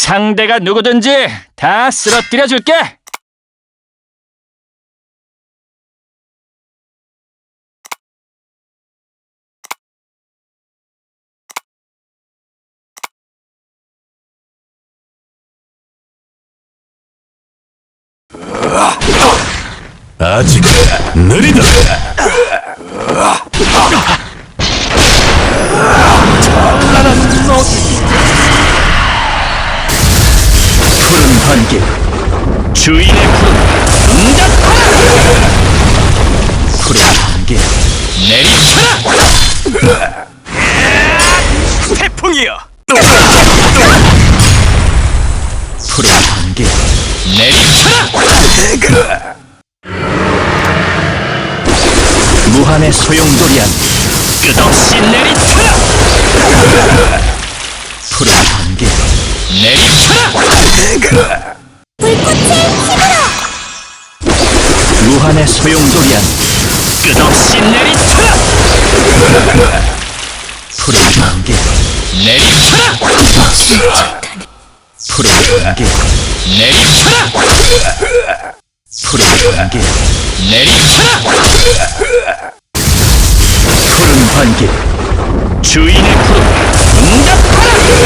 상대가 누구든지 다 쓰러뜨려 줄게. 아직 느리다. 번개. 주인의 푸른 응답하라. 푸른 번개. 내리쳐라. 태풍이여. 푸른 번개. 내리쳐라. 무한의 소용돌이한 끝없이 내리쳐라. 푸른 번개. 내리쳐라. 무한의 소용돌이한 끝없이 내리쳐라. 푸른 번개. 내리쳐라. 푸른 번개. 내리쳐라. 푸른 번개. 내리쳐라. 푸른 번개. 주인의 푸른 응답하라.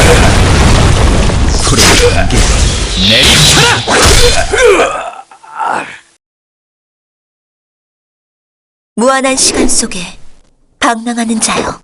내리쳐라. 무한한 시간 속에 방랑하는 자여